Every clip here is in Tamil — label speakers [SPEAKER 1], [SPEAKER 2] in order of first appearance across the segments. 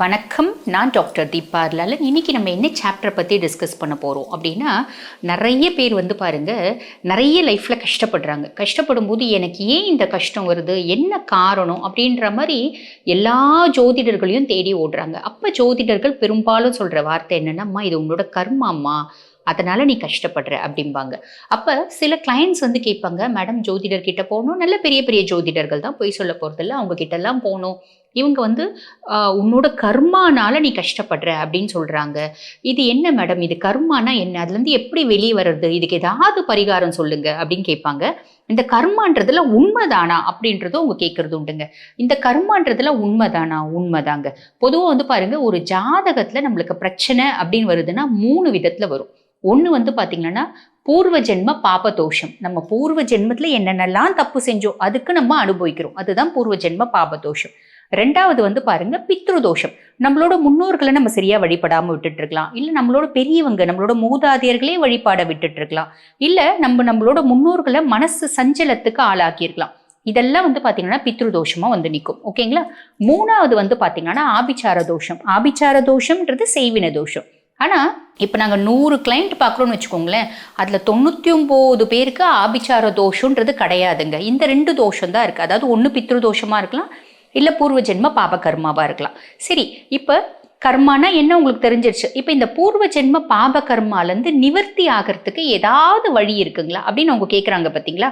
[SPEAKER 1] வணக்கம் நான் டாக்டர் தீபா லாலன் இன்னைக்கு நம்ம என்ன சாப்டரை பற்றி டிஸ்கஸ் பண்ண போகிறோம் அப்படின்னா நிறைய பேர் வந்து பாருங்கள் நிறைய லைஃப்பில் கஷ்டப்படுறாங்க. கஷ்டப்படும் போது எனக்கு ஏன் இந்த கஷ்டம் வருது? என்ன காரணம்? அப்படின்ற மாதிரி எல்லா ஜோதிடர்களையும் தேடி ஓடுறாங்க. அப்போ ஜோதிடர்கள் பெரும்பாலும் சொல்கிற வார்த்தை என்னென்னம்மா இது உங்களோட கர்மாம்மா. அதனால நீ கஷ்டப்படுற அப்படிம்பாங்க. அப்போ சில கிளைண்ட்ஸ் வந்து கேட்பாங்க மேடம் ஜோதிடர் கிட்ட போகணும். நல்ல பெரிய பெரிய ஜோதிடர்கள் தான் போய் சொல்ல போகிறதில்ல அவங்க போகணும். இவங்க வந்து உன்னோட கர்மானால நீ கஷ்டப்படுற அப்படின்னு சொல்கிறாங்க இது என்ன மேடம் இது கர்மானா என்ன? அதுலேருந்து எப்படி வெளியே வர்றது? இதுக்கு ஏதாவது பரிகாரம் சொல்லுங்க அப்படின்னு கேட்பாங்க. இந்த கர்மான்றதுல உண்மைதானா அப்படின்றதும் அவங்க கேட்கறது உண்டுங்க. இந்த கர்மான்றதுல உண்மைதானா? உண்மைதாங்க. பொதுவாக வந்து பாருங்க ஒரு ஜாதகத்தில் நம்மளுக்கு பிரச்சனை அப்படின்னு வருதுன்னா மூணு விதத்தில் வரும். ஒன்று வந்து பார்த்திங்கன்னா பூர்வ ஜென்ம பாப தோஷம் நம்ம பூர்வ ஜென்மத்தில் என்னென்னலாம் தப்பு செஞ்சோம் அதுக்கு நம்ம அனுபவிக்கிறோம். அதுதான் பூர்வ ஜென்ம பாப தோஷம் ரெண்டாவது வந்து பாருங்க பித்ரு தோஷம் நம்மளோட முன்னோர்களை நம்ம சரியா வழிபடாம விட்டுட்டு இருக்கலாம் இல்ல நம்மளோட பெரியவங்க நம்மளோட மூதாதையர்களே வழிபாட விட்டுட்டு இருக்கலாம் இல்ல நம்ம நம்மளோட முன்னோர்களை மனசு சஞ்சலத்துக்கு ஆளாக்கியிருக்கலாம். இதெல்லாம் வந்து பாத்தீங்கன்னா பித்ருதோஷமா வந்து நிற்கும் ஓகேங்களா? மூணாவது வந்து பாத்தீங்கன்னா ஆபிச்சார தோஷம் ஆபிச்சார தோஷம்ன்றது செய்வின தோஷம் ஆனால் இப்போ நாங்கள் நூறு கிளைண்ட் பார்க்குறோன்னு வச்சுக்கோங்களேன் அதில் தொண்ணூற்றி ஒம்பது பேருக்கு ஆபிச்சார தோஷன்றது கிடையாதுங்க. இந்த ரெண்டு தோஷம் தான் இருக்குது அதாவது ஒன்று பித்ரு தோஷமாக இருக்கலாம் இல்லை பூர்வ ஜென்ம பாப கர்மாவாக இருக்கலாம். சரி இப்போ கர்மானா என்ன உங்களுக்கு தெரிஞ்சிருச்சு? இப்போ இந்த பூர்வ ஜென்ம பாப கர்மாலேருந்து நிவர்த்தி ஆகிறதுக்கு ஏதாவது வழி இருக்குங்களா? அப்படின்னு அவங்க கேட்குறாங்க பார்த்தீங்களா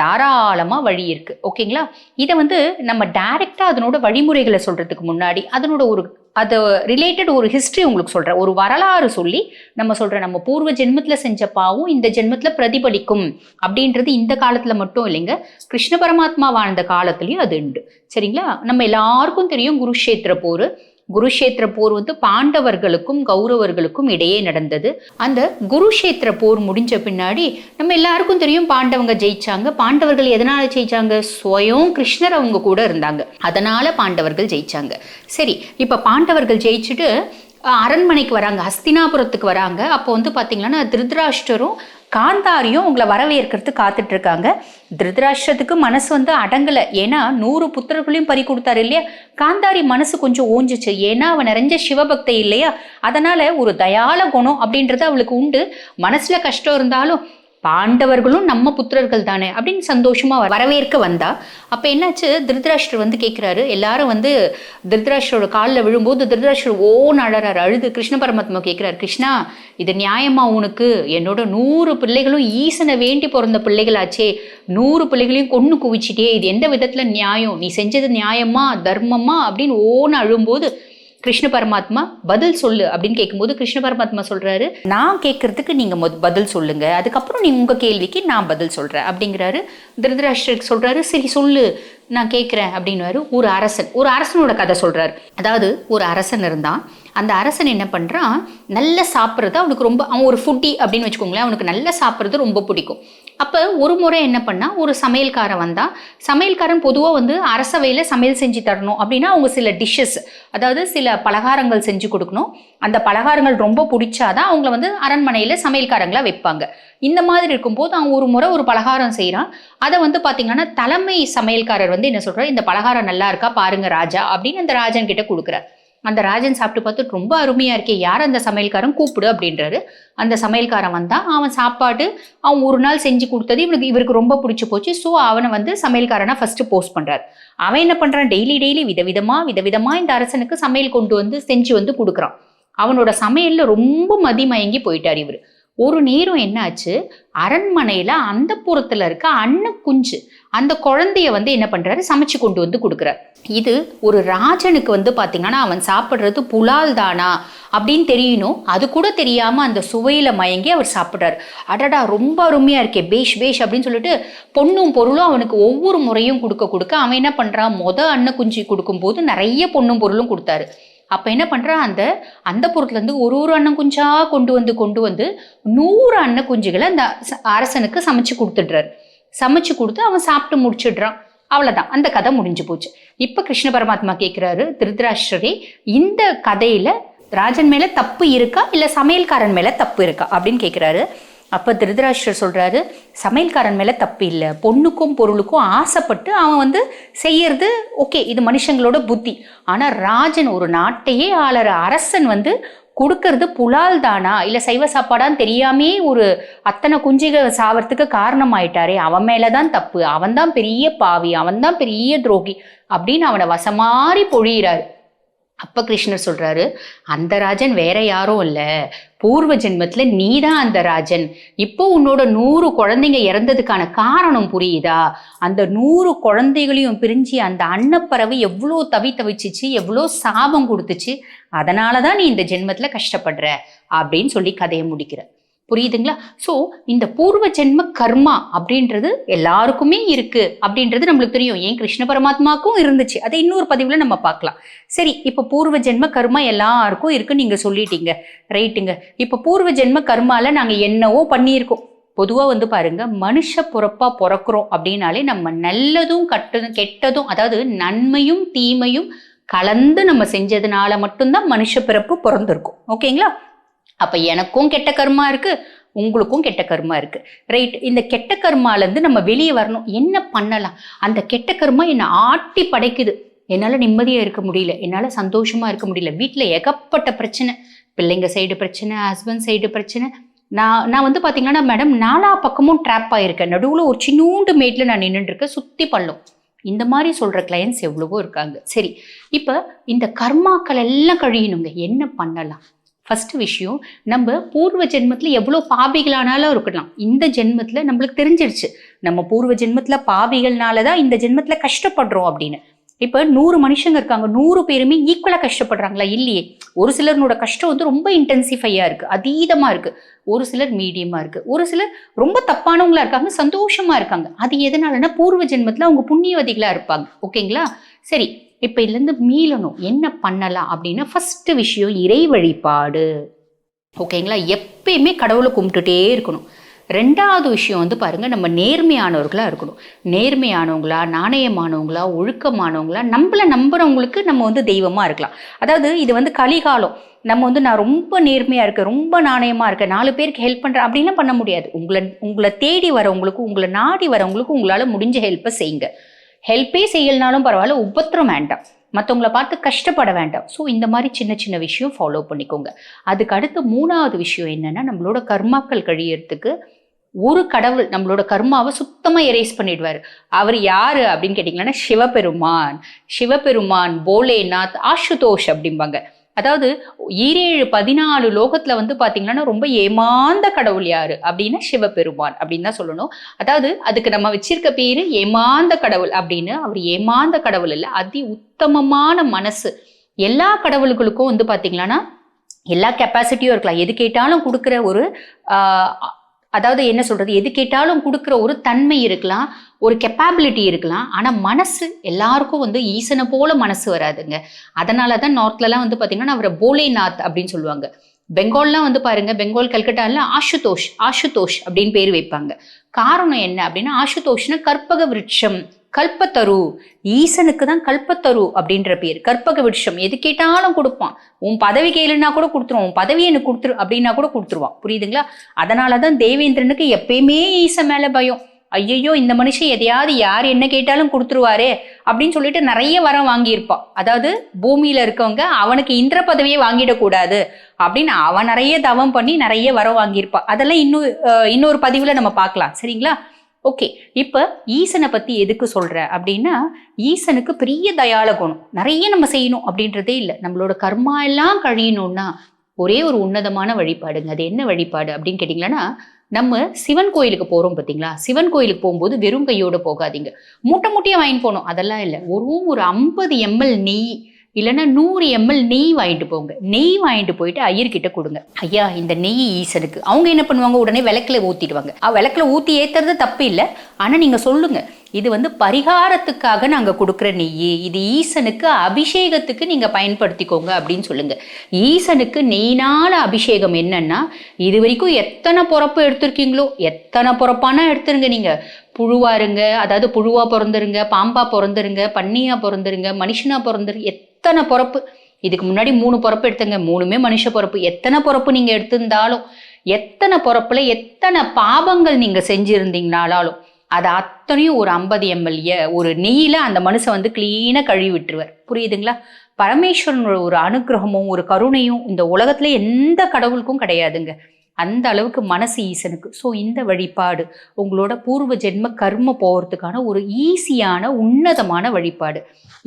[SPEAKER 1] தாராளமாக வழி இருக்குது ஓகேங்களா? இதை வந்து நம்ம டைரெக்டாக அதனோட வழிமுறைகளை சொல்கிறதுக்கு முன்னாடி அதனோட ஒரு அது ரிலேட்டட் ஒரு ஹிஸ்ட்ரி உங்களுக்கு சொல்கிறேன் ஒரு வரலாறு சொல்லி நம்ம சொல்கிறேன் நம்ம பூர்வ ஜென்மத்தில் செஞ்ச பாவம் இந்த ஜென்மத்தில் பிரதிபலிக்கும் அப்படின்றது இந்த காலத்தில் மட்டும் இல்லைங்க. கிருஷ்ண பரமாத்மா வாழ்ந்த காலத்துலேயும் அது உண்டு. சரிங்களா? நம்ம எல்லாருக்கும் தெரியும் குருஷேத்திர போர். குருஷேத்திர போர் வந்து பாண்டவர்களுக்கும் கௌரவர்களுக்கும் இடையே நடந்தது. அந்த குருஷேத்திர போர் முடிஞ்ச பின்னாடி நம்ம எல்லாருக்கும் தெரியும் பாண்டவங்க ஜெயிச்சாங்க. பாண்டவர்கள் எதனால ஜெயிச்சாங்க? ஸ்வயம் கிருஷ்ணர் அவங்க கூட இருந்தாங்க. அதனால பாண்டவர்கள் ஜெயிச்சாங்க. சரி இப்ப பாண்டவர்கள் ஜெயிச்சுட்டு அரண்மனைக்கு வராங்க. ஹஸ்தினாபுரத்துக்கு வராங்க. அப்போ வந்து பார்த்தீங்கன்னா திருதராஷ்டரும் காந்தாரியும் உங்களை வரவேற்கிறது காத்துட்டு இருக்காங்க திருதராஷ்டிரத்துக்கு மனசு வந்து அடங்கலை. ஏன்னா நூறு புத்திரர்களையும் பறி கொடுத்தாரு இல்லையா? காந்தாரி மனசு கொஞ்சம் ஓஞ்சிச்சு ஏன்னா அவன் நிறைஞ்ச சிவபக்தை இல்லையா? அதனால ஒரு தயால குணம் அப்படின்றது அவளுக்கு உண்டு. மனசுல கஷ்டம் இருந்தாலும் பாண்டவர்களும் நம்ம புத்திரர்கள் தானே அப்படின்னு சந்தோஷமா வரவேற்க வந்தா அப்ப என்னாச்சு? திருதராஷ்டர் வந்து கேட்கிறாரு எல்லாரும் வந்து திருதராஷ்டரோட காலில் விழும்போது திருதராஷ்டர் ஓன் அழறாரு. அழுது கிருஷ்ண பரமாத்மா கேட்கிறாரு கிருஷ்ணா இது நியாயமா உனக்கு? என்னோட நூறு பிள்ளைகளும் ஈசனை வேண்டி பிறந்த பிள்ளைகளாச்சே. நூறு பிள்ளைகளையும் கொன்று குவிச்சிட்டே இது எந்த விதத்துல நியாயம்? நீ செஞ்சது நியாயமா தர்மமா? அப்படின்னு ஓன் அழும்போது கிருஷ்ண பரமாத்மா பதில் சொல்லு அப்படின்னு கேட்கும்போது கிருஷ்ண பரமாத்மா சொல்றாரு நான் கேட்கறதுக்கு நீங்க பதில் சொல்லுங்க. அதுக்கப்புறம் நீ உங்க கேள்விக்கு நான் பதில் சொல்றேன். அப்படிங்கிறாரு. திருதராஷ்டருக்கு சொல்றாரு சரி சொல்லு. நான் கேட்குறேன் அப்படின்னு ஒரு அரசன். ஒரு அரசனோட கதை சொல்கிறாரு அதாவது ஒரு அரசன் இருந்தான். அந்த அரசன் என்ன பண்ணுறான் நல்ல சாப்பிட்றது அவனுக்கு ரொம்ப அவன் ஒரு ஃபுட்டி அப்படின்னு வச்சுக்கோங்களேன் அவனுக்கு நல்ல சாப்பிட்றது ரொம்ப பிடிக்கும். அப்போ ஒரு முறை என்ன பண்ணால் ஒரு சமையல்காரன் வந்தான் சமையல்காரன் பொதுவாக வந்து அரசவையில் சமையல் செஞ்சு தரணும் அப்படின்னா அவங்க சில டிஷ்ஷஸ் அதாவது சில பலகாரங்கள் செஞ்சு கொடுக்கணும். அந்த பலகாரங்கள் ரொம்ப பிடிச்சாதான் அவங்கள வந்து அரண்மனையில் சமையல்காரங்களாக வைப்பாங்க. இந்த மாதிரி இருக்கும்போது அவன் ஒரு முறை ஒரு பலகாரம் செய்கிறான் அதை வந்து பார்த்தீங்கன்னா தலைமை சமையல்காரர் வந்து என்ன சொல்கிறார் இந்த பலகாரம் நல்லா இருக்கா? பாருங்க ராஜா அப்படின்னு அந்த ராஜன் கிட்ட கொடுக்குறார். அந்த ராஜன் சாப்பிட்டு பார்த்து ரொம்ப அருமையாக இருக்கே யார் அந்த சமையல்காரன்? கூப்பிடு அப்படின்றாரு. அந்த சமையல்காரன் வந்தால் அவன் சாப்பாடு அவன் ஒரு நாள் செஞ்சு கொடுத்தது இவனுக்கு இவருக்கு ரொம்ப பிடிச்சி போச்சு. ஸோ அவனை வந்து சமையல்காரனாக ஃபஸ்ட்டு போஸ்ட் பண்ணுறாரு அவன் என்ன பண்ணுறான் டெய்லி டெய்லி விதவிதமாக விதவிதமாக இந்த அரசனுக்கு சமையல் கொண்டு வந்து செஞ்சு வந்து கொடுக்குறான். அவனோட சமையலில் ரொம்ப மதிமயங்கி போயிட்டார் இவர். ஒரு நேரம் என்னாச்சு? அரண்மனையில அந்த புறத்துல இருக்க அண்ணன் குஞ்சு அந்த குழந்தைய வந்து என்ன பண்றாரு? சமைச்சு கொண்டு வந்து கொடுக்குறாரு. இது ஒரு ராஜனுக்கு வந்து பாத்தீங்கன்னா அவன் சாப்பிட்றது புலால் தானா அப்படின்னு தெரியணும். அது கூட தெரியாம அந்த சுவையில மயங்கி அவர் சாப்பிட்றாரு. அடடா ரொம்ப அருமையா இருக்கே பேஷ் பேஷ் அப்படின்னு சொல்லிட்டு பொண்ணும் பொருளும் அவனுக்கு ஒவ்வொரு முறையும் கொடுக்க கொடுக்க அவன் என்ன பண்றான்? மொத அன்ன குஞ்சு கொடுக்கும்போது நிறைய பொண்ணும் பொருளும் கொடுத்தாரு. அப்போ என்ன பண்ணுறான் அந்த அந்த புறத்துலேருந்து ஒரு ஒரு அண்ணன் குஞ்சா கொண்டு வந்து கொண்டு வந்து நூறு அன்ன குஞ்சுகளை அந்த அரசனுக்கு சமைச்சு கொடுத்துடுறாரு. சமைச்சு கொடுத்து அவன் சாப்பிட்டு முடிச்சிடுறான். அவ்வளோதான் அந்த கதை முடிஞ்சு போச்சு. இப்போ கிருஷ்ண பரமாத்மா கேட்குறாரு திருதராஷ்டரே இந்த கதையில் ராஜன் மேலே தப்பு இருக்கா? இல்லை சமையல்காரன் மேலே தப்பு இருக்கா? அப்படின்னு கேட்குறாரு அப்போ திருதராஷ்டர் சொல்கிறாரு சமையல்காரன் மேலே தப்பு இல்லை. பொண்ணுக்கும் பொருளுக்கும் ஆசைப்பட்டு அவன் வந்து செய்யறது ஓகே இது மனுஷங்களோட புத்தி. ஆனால் ராஜன் ஒரு நாட்டையே ஆளற அரசன் வந்து கொடுக்கறது புலால் தானா? இல்லை சைவ சாப்பாடான்னு தெரியாமே ஒரு அத்தனை குஞ்சிக சாவறதுக்கு காரணம் ஆயிட்டாரே அவன் மேலே தான் தப்பு. அவன் தான் பெரிய பாவி. அவன் தான் பெரிய துரோகி அப்படின்னு அவனை வசமாரி பொழியிறாரு. அப்ப கிருஷ்ணர் சொல்றாரு அந்த ராஜன் வேற யாரும் இல்ல. பூர்வ ஜென்மத்துல நீ தான் அந்த ராஜன். இப்போ உன்னோட நூறு குழந்தைங்க இறந்ததுக்கான காரணம் புரியுதா? அந்த நூறு குழந்தைகளையும் பிரிஞ்சு அந்த அன்னப்பறவை எவ்வளோ தவி தவிச்சிச்சு எவ்வளோ சாபம் கொடுத்துச்சு அதனால தான் நீ இந்த ஜென்மத்துல கஷ்டப்படுற அப்படின்னு சொல்லி கதையை முடிக்கிற புரியுதுங்களா? ஸோ இந்த பூர்வ ஜென்ம கர்மா அப்படின்றது எல்லாருக்குமே இருக்கு அப்படின்றது நம்மளுக்கு தெரியும். ஏன் கிருஷ்ண பரமாத்மாக்கும் இருந்துச்சு. அதை இன்னொரு பதிவில் நம்ம பார்க்கலாம். சரி இப்போ பூர்வ ஜென்ம கர்மா எல்லாருக்கும் இருக்குன்னு நீங்க சொல்லிட்டீங்க. ரைட்டுங்க இப்போ பூர்வ ஜென்ம கர்மால நாங்கள் என்னவோ பண்ணியிருக்கோம். பொதுவாக வந்து பாருங்க மனுஷ பிறப்பாக பிறக்கிறோம் அப்படின்னாலே நம்ம நல்லதும் கட்டதும் கெட்டதும் அதாவது நன்மையும் தீமையும் கலந்து நம்ம செஞ்சதுனால மட்டும்தான் மனுஷ பிறப்பு பிறந்திருக்கும். ஓகேங்களா அப்ப எனக்கும் கெட்ட கர்மா இருக்கு உங்களுக்கும் கெட்ட கர்மா இருக்கு. ரைட் இந்த கெட்ட கர்மால இருந்து நம்ம வெளியே வரணும். என்ன பண்ணலாம்? அந்த கெட்ட கர்மா என்னை ஆட்டி படைக்குது. என்னால் நிம்மதியாக இருக்க முடியல. என்னால் சந்தோஷமாக இருக்க முடியல. வீட்டில் ஏகப்பட்ட பிரச்சனை. பிள்ளைங்க சைடு பிரச்சனை ஹஸ்பண்ட் சைடு பிரச்சனை. நான் நான் வந்து பார்த்தீங்கன்னா மேடம் நாலா பக்கமும் ட்ராப் ஆயிருக்கேன். நடுவில் ஒரு சின்னூண்டு மேட்டில் நான் நின்றுட்டுருக்கேன் சுற்றி பள்ளம். இந்த மாதிரி சொல்கிற கிளையன்ஸ் எவ்வளவோ இருக்காங்க. சரி. இப்போ இந்த கர்மாக்கள் எல்லாம் கழியணுங்க. என்ன பண்ணலாம்? ஃபர்ஸ்ட் விஷயம் நம்ம பூர்வ ஜென்மத்தில் எவ்வளோ பாவிகளானாலும் இருக்கலாம். இந்த ஜென்மத்தில் நம்மளுக்கு தெரிஞ்சிருச்சு. நம்ம பூர்வ ஜென்மத்தில் பாவிகள்னால தான் இந்த ஜென்மத்தில் கஷ்டப்படுறோம் அப்படின்னு. இப்போ நூறு மனுஷங்க இருக்காங்க. நூறு பேருமே ஈக்குவலாக கஷ்டப்படுறாங்களா? இல்லையே. ஒரு சிலர்னோட கஷ்டம் வந்து ரொம்ப இன்டென்சிஃபையாக இருக்குது அதீதமாக இருக்குது ஒரு சிலர் மீடியமாக இருக்குது ஒரு சிலர் ரொம்ப தப்பானவங்களா இருக்காங்க. சந்தோஷமாக இருக்காங்க. அது எதனாலன்னா பூர்வ ஜென்மத்தில் அவங்க புண்ணியவதிகளாக இருப்பாங்க. ஓகேங்களா? சரி. இப்போ இதுலேருந்து மீளணும். என்ன பண்ணலாம் அப்படின்னா ஃபஸ்ட்டு விஷயம் இறை வழிபாடு. ஓகேங்களா எப்பயுமே கடவுளை கும்பிட்டுட்டே இருக்கணும். ரெண்டாவது விஷயம் வந்து பாருங்கள் நம்ம நேர்மையானவர்களாக இருக்கணும். நேர்மையானவங்களா நாணயமானவங்களா ஒழுக்கமானவங்களா நம்மள நம்புகிறவங்களுக்கு நம்ம வந்து தெய்வமாக இருக்கலாம். அதாவது இது வந்து கலிகாலம். நம்ம வந்து நான் ரொம்ப நேர்மையாக இருக்கேன் ரொம்ப நாணயமாக இருக்கேன் நாலு பேருக்கு ஹெல்ப் பண்ணுறேன் அப்படின்லாம் பண்ண முடியாது. உங்களை உங்களை தேடி வரவங்களுக்கும் உங்களை நாடி வரவங்களுக்கும் உங்களால் முடிஞ்ச ஹெல்ப்பை செய்யுங்க. ஹெல்ப்பே செய்யலனாலும் பரவாயில்ல உபத்திரம் வேண்டாம். மற்றவங்கள பார்த்து கஷ்டப்பட வேண்டாம். ஸோ இந்த மாதிரி சின்ன சின்ன விஷயம் ஃபாலோ பண்ணிக்கோங்க. அதுக்கு அடுத்து மூணாவது விஷயம் என்னென்னா நம்மளோட கர்மாக்கள் கழியறதுக்கு ஒரு கடவுள் நம்மளோட கர்மாவை சுத்தமாக எரேஸ் பண்ணிடுவார். அவர் யார் அப்படின்னு கேட்டிங்கன்னா சிவபெருமான். சிவபெருமான் போலேநாத் ஆஷுதோஷ் அப்படிம்பாங்க. அதாவது ஈரேழு பதினாலு லோகத்துல வந்து பாத்தீங்கன்னா ரொம்ப ஏமாந்த கடவுள் யாரு? அப்படின்னா சிவபெருமான் அப்படின்னு தான் சொல்லணும். அதாவது அதுக்கு நம்ம வச்சிருக்க பேரு ஏமாந்த கடவுள் அப்படின்னு அவர் ஏமாந்த கடவுள் இல்லை அதி உத்தமமான மனசு. எல்லா கடவுள்களுக்கும் வந்து பாத்தீங்கன்னா எல்லா கெப்பாசிட்டியும் இருக்கலாம். எது கேட்டாலும் கொடுக்குற ஒரு ஆஹ், அதாவது என்ன சொல்றது? எது கேட்டாலும் கொடுக்குற ஒரு தன்மை இருக்கலாம் ஒரு கெப்பாபிலிட்டி இருக்கலாம். ஆனா மனசு எல்லாருக்கும் வந்து ஈசனை போல மனசு வராதுங்க. அதனால தான் நார்த்லலாம் வந்து பாத்தீங்கன்னா அவரை போலேநாத் அப்படின்னு சொல்லுவாங்க. பெங்கால்லாம் வந்து பாருங்க பெங்கால் கல்கட்டாலாம் ஆஷுதோஷ் ஆஷுதோஷ் அப்படின்னு பேர் வைப்பாங்க. காரணம் என்ன அப்படின்னா ஆஷுதோஷ்னா கற்பக விருட்சம். கல்பத்தரு. ஈசனுக்கு தான் கல்பத்தரு அப்படின்ற பேர். கற்பக விருஷம் எது கேட்டாலும் கொடுப்பான். உன் பதவி கேளுன்னா கூட கொடுத்துருவான் உன் பதவி எனக்கு கொடுத்துரு அப்படின்னா கூட கொடுத்துருவான். புரியுதுங்களா? அதனால தான் தேவேந்திரனுக்கு எப்பயுமே ஈசன் மேல பயம். ஐயையோ இந்த மனுஷன் எதையாவது யார் என்ன கேட்டாலும் கொடுத்துருவாரே அப்படின்னு சொல்லிட்டு நிறைய வரம் வாங்கியிருப்பான். அதாவது பூமியில இருக்கவங்க அவனுக்கு இந்திர பதவியே வாங்கிடக்கூடாது அப்படின்னு அவன் நிறைய தவம் பண்ணி நிறைய வரம் வாங்கியிருப்பான். அதெல்லாம் இன்னும் இன்னொரு பதிவுல நம்ம பார்க்கலாம். சரிங்களா? ஓகே இப்போ ஈசனை பற்றி எதுக்கு சொல்கிற அப்படின்னா ஈசனுக்கு பெரிய தயால குணம். நிறைய நம்ம செய்யணும் அப்படின்றதே இல்லை. நம்மளோட கர்மா எல்லாம் கழியணும்னா ஒரே ஒரு உன்னதமான வழிபாடுங்க. அது என்ன வழிபாடு அப்படின்னு கேட்டிங்கன்னா நம்ம சிவன் கோயிலுக்கு போகிறோம் பார்த்தீங்களா சிவன் கோயிலுக்கு போகும்போது வெறும் கையோடு போகாதீங்க. மூட்டை மூட்டையாக வாங்கிட்டு போகணும். அதெல்லாம் இல்லை. ஒரு ஒரு ஐம்பது எம்எல் நெய் இல்லைன்னா நூறு எம்எல் நெய் வாங்கிட்டு போங்க. நெய் வாங்கிட்டு போயிட்டு ஐயர்கிட்ட கொடுங்க. ஐயா இந்த நெய் ஈசனுக்கு. அவங்க என்ன பண்ணுவாங்க? உடனே விளக்கில் ஊற்றிடுவாங்க விளக்கில் ஊற்றி ஏற்றுறது ஏத்துறது தப்பு இல்லை. ஆனால் நீங்கள் சொல்லுங்கள் இது வந்து பரிகாரத்துக்காக நாங்கள் கொடுக்குற நெய். இது ஈசனுக்கு அபிஷேகத்துக்கு நீங்கள் பயன்படுத்திக்கோங்க அப்படின்னு சொல்லுங்க. ஈசனுக்கு நெய்னால அபிஷேகம் என்னன்னா இது வரைக்கும் எத்தனை பிறப்பு எடுத்திருக்கீங்களோ எத்தனை பிறப்பானா எடுத்துருங்க நீங்கள் புழுவா இருங்க அதாவது புழுவா பிறந்துருங்க பாம்பா பிறந்துருங்க பன்னியா பிறந்துருங்க மனுஷனா பிறந்துருங்க எத்தனை பிறப்பு? இதுக்கு முன்னாடி மூணு பிறப்பு எடுத்துங்க மூணுமே மனுஷ பிறப்பு. எத்தனை பிறப்பு நீங்கள் எடுத்திருந்தாலும் எத்தனை பிறப்புல எத்தனை பாவங்கள் நீங்கள் செஞ்சுருந்தீங்கனாலும் அது அத்தனையும் ஒரு ஐம்பது எம்எல்ஏ ஒரு நெய்யில அந்த மனுஷன் வந்து கிளீனா கழுவி விட்டுருவார் புரியுதுங்களா? பரமேஸ்வரனோட ஒரு அனுகிரகமும் ஒரு கருணையும் இந்த உலகத்துல எந்த கடவுளுக்கும் கிடையாதுங்க. அந்த அளவுக்கு மனசு ஈசனுக்கு. ஸோ இந்த வழிபாடு உங்களோட பூர்வ ஜென்ம கர்ம போகிறதுக்கான ஒரு ஈஸியான உன்னதமான வழிபாடு.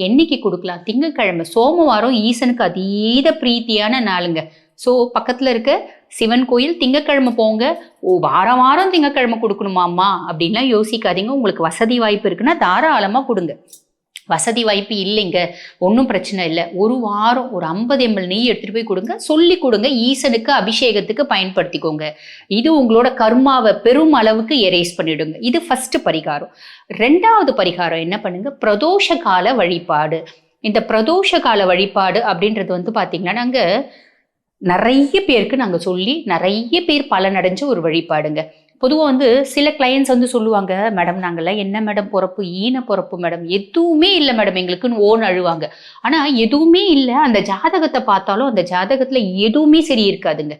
[SPEAKER 1] என்னைக்கு கொடுக்கலாம்? திங்கக்கிழமை சோமவாரம் ஈசனுக்கு அதீத பிரீத்தியான நாளுங்க. ஸோ பக்கத்தில் இருக்க சிவன் கோயில் திங்கக்கிழமை போங்க. ஓ வாரம் வாரம் திங்கக்கிழமை கொடுக்கணுமாம்மா அப்படின்லாம் யோசிக்காதீங்க. உங்களுக்கு வசதி வாய்ப்பு இருக்குன்னா தாராளமாக கொடுங்க. வசதி வாய்ப்பு இல்லைங்க. ஒன்றும் பிரச்சனை இல்லை. ஒரு வாரம் ஒரு ஐம்பது எம்எல் நெய் எடுத்துகிட்டு போய் கொடுங்க. சொல்லி கொடுங்க. ஈசனுக்கு அபிஷேகத்துக்கு பயன்படுத்திக்கோங்க. இது உங்களோட கர்மாவை பெரும் அளவுக்கு எரேஸ் பண்ணிடுங்க. இது ஃபஸ்ட்டு பரிகாரம். ரெண்டாவது பரிகாரம் என்ன பண்ணுங்க? பிரதோஷ கால வழிபாடு. இந்த பிரதோஷ கால வழிபாடு அப்படின்றது வந்து பார்த்தீங்கன்னா நாங்கள் நிறைய பேருக்கு நாங்கள் சொல்லி நிறைய பேர் பலனடைஞ்ச ஒரு வழிபாடுங்க. பொதுவாக வந்து சில கிளையன்ஸ் வந்து சொல்லுவாங்க மேடம் நாங்கள்லாம் என்ன மேடம் பிறப்பு? ஈன பிறப்பு மேடம் எதுவுமே இல்லை மேடம் எங்களுக்குன்னு ஓன் அழுவாங்க. ஆனால் எதுவுமே இல்லை. அந்த ஜாதகத்தை பார்த்தாலும் அந்த ஜாதகத்தில் எதுவுமே சரி இருக்காதுங்க.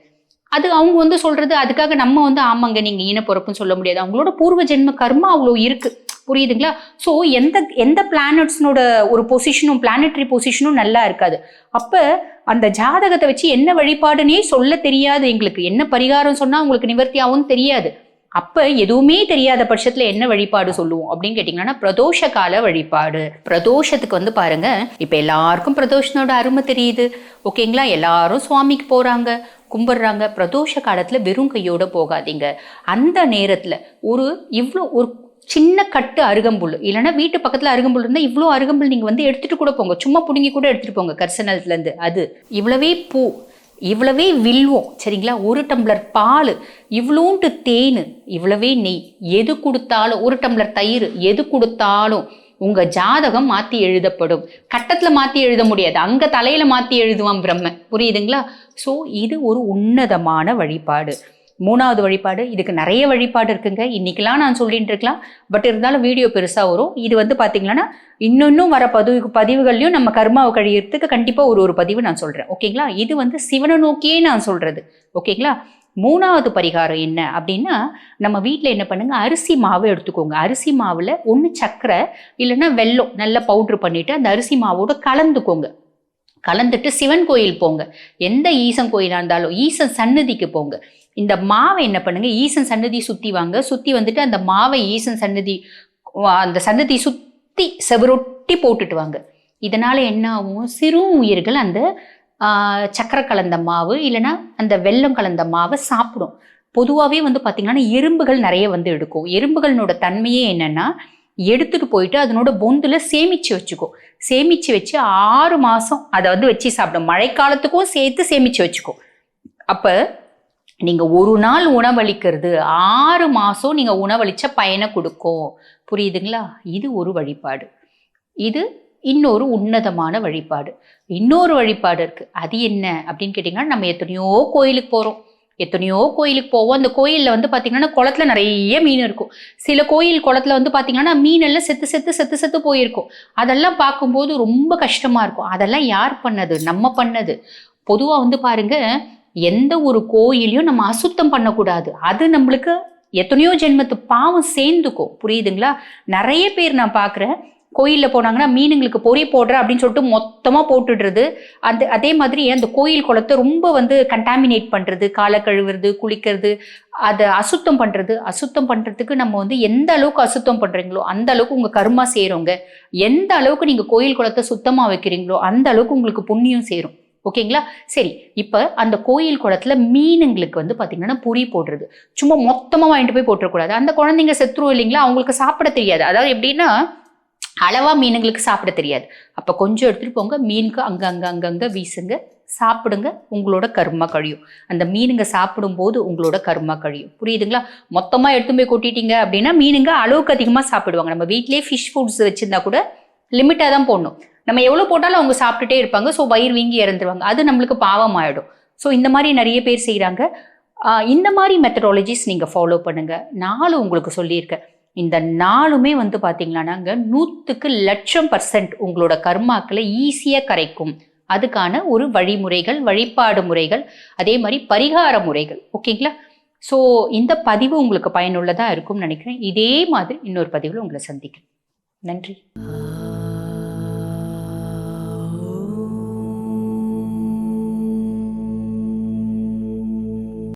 [SPEAKER 1] அது அவங்க வந்து சொல்றது அதுக்காக நம்ம வந்து ஆமாங்க நீங்கள் ஈன பிறப்புன்னு சொல்ல முடியாது. அவங்களோட பூர்வ ஜென்ம கர்மா அவ்வளோ இருக்குது புரியுதுங்களா? ஸோ எந்த எந்த பிளானட்ஸ்னோட ஒரு பொசிஷனும் பிளானட்ரி பொசிஷனும் நல்லா இருக்காது. அப்போ அந்த ஜாதகத்தை வச்சு என்ன வழிபாடுனே சொல்ல தெரியாது எங்களுக்கு. என்ன பரிகாரம் சொன்னால் உங்களுக்கு நிவர்த்தி ஆகும் தெரியாது. அப்போ எதுவுமே தெரியாத பட்சத்தில் என்ன வழிபாடு சொல்லுவோம்? அப்படின்னு கேட்டிங்கன்னா பிரதோஷ கால வழிபாடு. பிரதோஷத்துக்கு வந்து பாருங்க இப்போ எல்லாருக்கும் பிரதோஷனோட அருமை தெரியுது. ஓகேங்களா? எல்லாரும் சுவாமிக்கு போகிறாங்க கும்பிட்றாங்க. பிரதோஷ காலத்தில் வெறும் கையோட போகாதீங்க. அந்த நேரத்தில் ஒரு இவ்வளோ ஒரு சின்ன கட்டு அருகம்புல். இல்லைன்னா வீட்டு பக்கத்தில் அருகம்புல் இருந்தால் இவ்வளோ அருகம்புல் நீங்கள் வந்து எடுத்துகிட்டு கூட போங்க. சும்மா பிடுங்கி கூட எடுத்துகிட்டு போங்க கரிசனத்துல அது இவ்வளவே பூ இவ்வளவே வில்வோம் சரிங்களா? ஒரு டம்ளர் பால் இவ்வளோண்டு தேன் இவ்வளவே நெய். எது கொடுத்தாலும் ஒரு டம்ளர் தயிர் எது கொடுத்தாலும் உங்கள் ஜாதகம் மாற்றி எழுதப்படும். கட்டத்தில் மாற்றி எழுத முடியாது. அங்கே தலையில் மாற்றி எழுதுவான் பிரம்ம புரியுதுங்களா? ஸோ இது ஒரு உன்னதமான வழிபாடு. மூணாவது வழிபாடு இதுக்கு நிறைய வழிபாடு இருக்குங்க. இன்னைக்கெல்லாம் நான் சொல்லிட்டு இருக்கலாம். பட் இருந்தாலும் வீடியோ பெருசாக வரும். இது வந்து பார்த்தீங்கன்னா இன்னும் வர பதிவு பதிவுகள்லையும் நம்ம கர்மாவை கழியறதுக்கு கண்டிப்பாக ஒரு ஒரு பதிவு நான் சொல்கிறேன் ஓகேங்களா? இது வந்து சிவனை நோக்கியே நான் சொல்கிறது ஓகேங்களா? மூணாவது பரிகாரம் என்ன அப்படின்னா நம்ம வீட்டில் என்ன பண்ணுங்க? அரிசி மாவு எடுத்துக்கோங்க. அரிசி மாவில் ஒன்று சர்க்கரை இல்லைன்னா வெல்லம் நல்லா பவுட்ரு பண்ணிவிட்டு அந்த அரிசி மாவோட கலந்துக்கோங்க. கலந்துட்டு சிவன் கோயில் போங்க. எந்த ஈசன் கோயிலாக இருந்தாலும் ஈசன் சன்னதிக்கு போங்க. இந்த மாவை என்ன பண்ணுங்க ஈசன் சன்னதி சுற்றி வாங்க சுற்றி வந்துட்டு அந்த மாவை ஈசன் சன்னதி அந்த சன்னதி சுற்றி செவரொட்டி போட்டுட்டு வாங்க இதனால என்ன ஆகும்? சிறு உயிர்கள் அந்த சக்கரை கலந்த மாவு இல்லைன்னா அந்த வெல்லம் கலந்த மாவை சாப்பிடும். பொதுவாகவே வந்து பார்த்திங்கன்னா எறும்புகள் நிறைய வந்து எடுக்கும். எறும்புகளோட தன்மையே என்னென்னா எடுத்துட்டு போயிட்டு அதனோட பொந்துல சேமிச்சு வச்சுக்கோ. சேமிச்சு வச்சு ஆறு மாசம் அதை வந்து வச்சு சாப்பிடும். மழைக்காலத்துக்கும் சேர்த்து சேமிச்சு வச்சுக்கோ. அப்போ நீங்க ஒரு நாள் உணவளிக்கிறது ஆறு மாசம் நீங்க உணவளிச்ச பயனை கொடுக்கும். புரியுதுங்களா? இது ஒரு வழிபாடு. இது இன்னொரு உன்னதமான வழிபாடு. இன்னொரு வழிபாடு இருக்கு. அது என்ன அப்படின்னு கேட்டிங்கன்னா நம்ம எத்தனையோ கோயிலுக்கு போறோம். எத்தனையோ கோயிலுக்கு போவோம். அந்த கோயிலில் வந்து பார்த்தீங்கன்னா குளத்துல நிறைய மீன் இருக்கும். சில கோயில் குளத்துல வந்து பார்த்தீங்கன்னா மீன் எல்லாம் செத்து செத்து செத்து செத்து போயிருக்கும். அதெல்லாம் பார்க்கும்போது ரொம்ப கஷ்டமாக இருக்கும். அதெல்லாம் யார் பண்ணது? நம்ம பண்ணது. பொதுவாக வந்து பாருங்கள் எந்த ஒரு கோயிலையும் நம்ம அசுத்தம் பண்ணக்கூடாது. அது நம்மளுக்கு எத்தனையோ ஜென்மத்து பாவம் சேர்ந்துக்கும். புரியுதுங்களா? நிறைய பேர் நான் பார்க்குறேன். கோயிலில் போனாங்கன்னா மீனுங்களுக்கு பொறி போடுற அப்படின்னு சொல்லிட்டு மொத்தமாக போட்டுடுறது. அந்த அதே மாதிரி அந்த கோயில் குளத்தை ரொம்ப வந்து கண்டாமினேட் பண்ணுறது காலை கழுவுறது குளிக்கிறது அதை அசுத்தம் பண்ணுறது அசுத்தம் பண்ணுறதுக்கு நம்ம வந்து எந்த அளவுக்கு அசுத்தம் பண்ணுறீங்களோ அந்த அளவுக்கு உங்கள் கருமா சேருங்க. எந்த அளவுக்கு நீங்கள் கோயில் குளத்தை சுத்தமாக வைக்கிறீங்களோ அந்த அளவுக்கு உங்களுக்கு புண்ணியம் சேரும். ஓகேங்களா சரி இப்போ அந்த கோயில் குளத்துல மீனுங்களுக்கு வந்து பார்த்தீங்கன்னா பொறி போடுறது. சும்மா மொத்தமாக வாங்கிட்டு போய் போட்டுறக்கூடாது. அந்த குழந்தைங்க செத்துரும் இல்லைங்களா? அவங்களுக்கு சாப்பிட தெரியாது. அதாவது எப்படின்னா அளவாக மீனுங்களுக்கு சாப்பிட தெரியாது. அப்போ கொஞ்சம் எடுத்துகிட்டு போங்க மீனுக்கு அங்கே அங்கே அங்கங்கே வீசுங்க சாப்பிடுங்க உங்களோட கருமா கழியும். அந்த மீனுங்க சாப்பிடும்போது உங்களோட கருமா கழியும். புரியுதுங்களா? மொத்தமாக எடுத்து போய் கொட்டிட்டீங்க அப்படின்னா மீனுங்க அளவுக்கு அதிகமாக சாப்பிடுவாங்க. நம்ம வீட்லேயே ஃபிஷ் ஃபுட்ஸ் வச்சுருந்தா கூட லிமிட்டாக தான் போடணும். நம்ம எவ்வளோ போட்டாலும் அவங்க சாப்பிட்டுட்டே இருப்பாங்க. ஸோ வயிறு வீங்கி இறந்துருவாங்க. அது நம்மளுக்கு பாவம் ஆகிடும் ஸோ இந்த மாதிரி நிறைய பேர் செய்கிறாங்க இந்த மாதிரி மெத்தடாலஜிஸ் நீங்கள் ஃபாலோ பண்ணுங்கள் நாலு உங்களுக்கு சொல்லியிருக்கேன். இந்த நாளுமே வந்து பார்த்தீங்கன்னாங்க நூற்றுக்கு லட்சம் பர்சன்ட் உங்களோட கர்மாக்களை ஈஸியாக கரைக்கும். அதுக்கான ஒரு வழிமுறைகள் வழிபாடு முறைகள் அதே மாதிரி பரிகார முறைகள். ஓகேங்களா? ஸோ இந்த பதிவு உங்களுக்கு பயனுள்ளதாக இருக்கும்னு நினைக்கிறேன். இதே மாதிரி இன்னொரு பதிவில் உங்களை சந்திக்கிறேன். நன்றி.